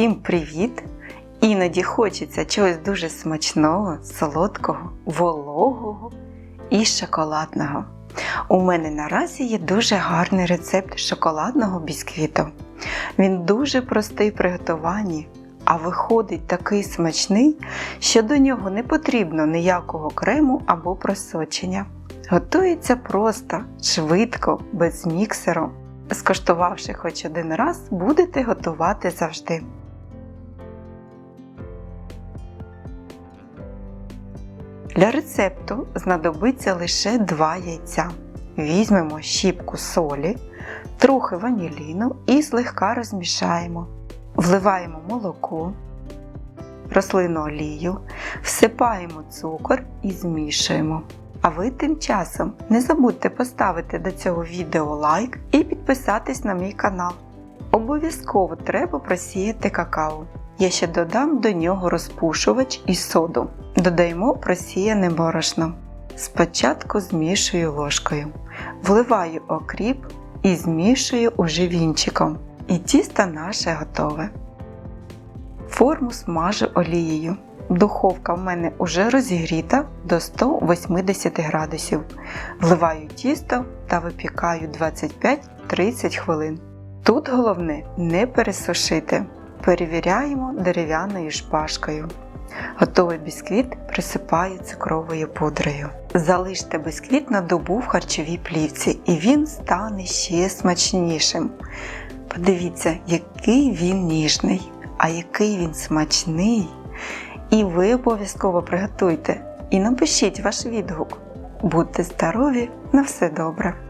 Всім привіт! Іноді хочеться чогось дуже смачного, солодкого, вологого і шоколадного. У мене наразі є дуже гарний рецепт шоколадного бісквіту. Він дуже простий в приготуванні, а виходить такий смачний, що до нього не потрібно ніякого крему або просочення. Готується просто, швидко, без міксеру. Скоштувавши хоч один раз, будете готувати завжди. Для рецепту знадобиться лише 2 яйця. Візьмемо щіпку солі, трохи ваніліну і злегка розмішаємо. Вливаємо молоко, рослинну олію, всипаємо цукор і змішуємо. А ви тим часом не забудьте поставити до цього відео лайк і підписатись на мій канал. Обов'язково треба просіяти какао. Я ще додам до нього розпушувач і соду. Додаємо просіяне борошно. Спочатку змішую ложкою, вливаю окріп і змішую уже вінчиком. І тісто наше готове. Форму смажу олією. Духовка в мене вже розігріта до 180 градусів. Вливаю тісто та випікаю 25-30 хвилин. Тут головне не пересушити. Перевіряємо дерев'яною шпажкою. Готовий бісквіт присипаю цукровою пудрою. Залиште бісквіт на добу в харчовій плівці і він стане ще смачнішим. Подивіться, який він ніжний, а який він смачний. І ви обов'язково приготуйте і напишіть ваш відгук. Будьте здорові, на все добре!